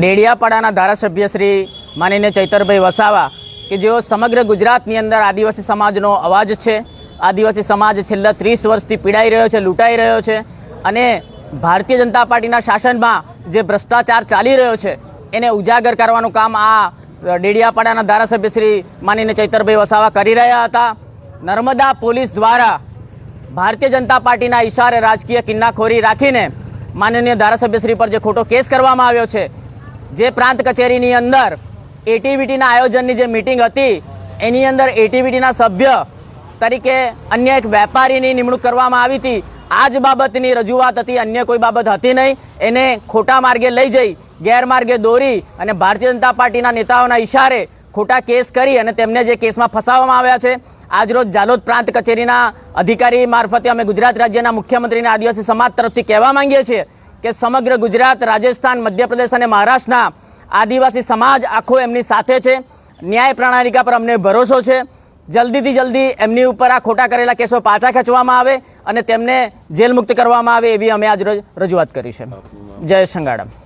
ડેડિયાપાડાના ધારાસભ્ય શ્રી માનીને ચૈતરભાઈ વસાવા કે જેઓ સમગ્ર ગુજરાતની અંદર આદિવાસી સમાજનો અવાજ છે, આદિવાસી સમાજ છેલ્લા ત્રીસ વર્ષથી પીડાઈ રહ્યો છે, લૂંટાઈ રહ્યો છે અને ભારતીય જનતા પાર્ટીના શાસનમાં જે ભ્રષ્ટાચાર ચાલી રહ્યો છે, એને ઉજાગર કરવાનું કામ આ ડેડિયાપાડાના ધારાસભ્ય શ્રી માનીને ચૈતરભાઈ વસાવા કરી રહ્યા હતા. નર્મદા પોલીસ દ્વારા ભારતીય જનતા પાર્ટીના ઈશારે રાજકીય કિન્નાખોરી રાખીને માનનીય ધારાસભ્યશ્રી પર જે ખોટો કેસ કરવામાં આવ્યો છે જે પ્રાંત કચેરીની અંદર એટીવીટીના આયોજનની જે મિટિંગ હતી, એની અંદર એટીવીટીના સભ્ય તરીકે અન્ય એક વેપારીની નિમણૂક કરવામાં આવી હતી. આ જ બાબતની રજૂઆત હતી, અન્ય કોઈ બાબત હતી નહીં. એને ખોટા માર્ગે લઈ જઈ, ગેરમાર્ગે દોરી અને ભારતીય જનતા પાર્ટીના નેતાઓના ઇશારે ખોટા કેસ કરી અને તેમને જે કેસમાં ફસાવવામાં આવ્યા છે આજરોજ જાલોદ પ્રાંત કચેરીના અધિકારી મારફતે અમે ગુજરાત રાજ્યના મુખ્યમંત્રીને આદિવાસી સમાજ તરફથી કહેવા માંગીએ છીએ કે સમગ્ર ગુજરાત, રાજસ્થાન, મધ્યપ્રદેશ અને મહારાષ્ટ્રના આદિવાસી સમાજ આખો એમની સાથે છે. ન્યાય પ્રણાલિકા પર અમને ભરોસો છે. જલ્દીથી જલ્દી એમની ઉપર આ ખોટા કરેલા કેસો પાછા ખેંચવામાં આવે અને તેમને જેલ મુક્ત કરવામાં આવે એવી અમે આજ રજૂઆત કરી છે. જય સંગાડમ